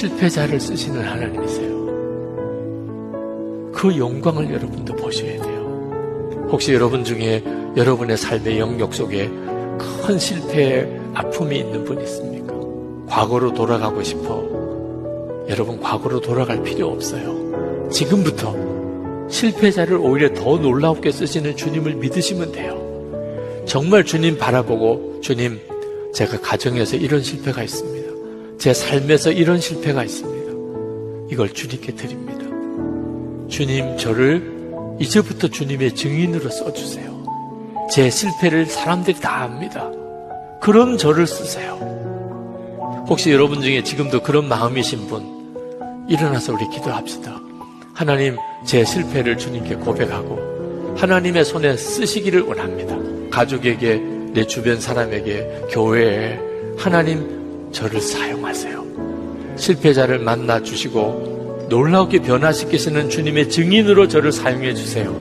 실패자를 쓰시는 하나님이세요. 그 영광을 여러분도 보셔야 돼요. 혹시 여러분 중에 여러분의 삶의 영역 속에 큰 실패의 아픔이 있는 분 있습니까? 과거로 돌아가고 싶어. 여러분, 과거로 돌아갈 필요 없어요. 지금부터 실패자를 오히려 더 놀랍게 쓰시는 주님을 믿으시면 돼요. 정말 주님 바라보고, 주님, 제가 가정에서 이런 실패가 있습니다. 제 삶에서 이런 실패가 있습니다. 이걸 주님께 드립니다. 주님, 저를 이제부터 주님의 증인으로 써주세요. 제 실패를 사람들이 다 압니다. 그런 저를 쓰세요. 혹시 여러분 중에 지금도 그런 마음이신 분, 일어나서 우리 기도합시다. 하나님, 제 실패를 주님께 고백하고, 하나님의 손에 쓰시기를 원합니다. 가족에게, 내 주변 사람에게, 교회에, 하나님, 저를 사용하세요. 실패자를 만나 주시고, 놀라우게 변화시키시는 주님의 증인으로 저를 사용해 주세요.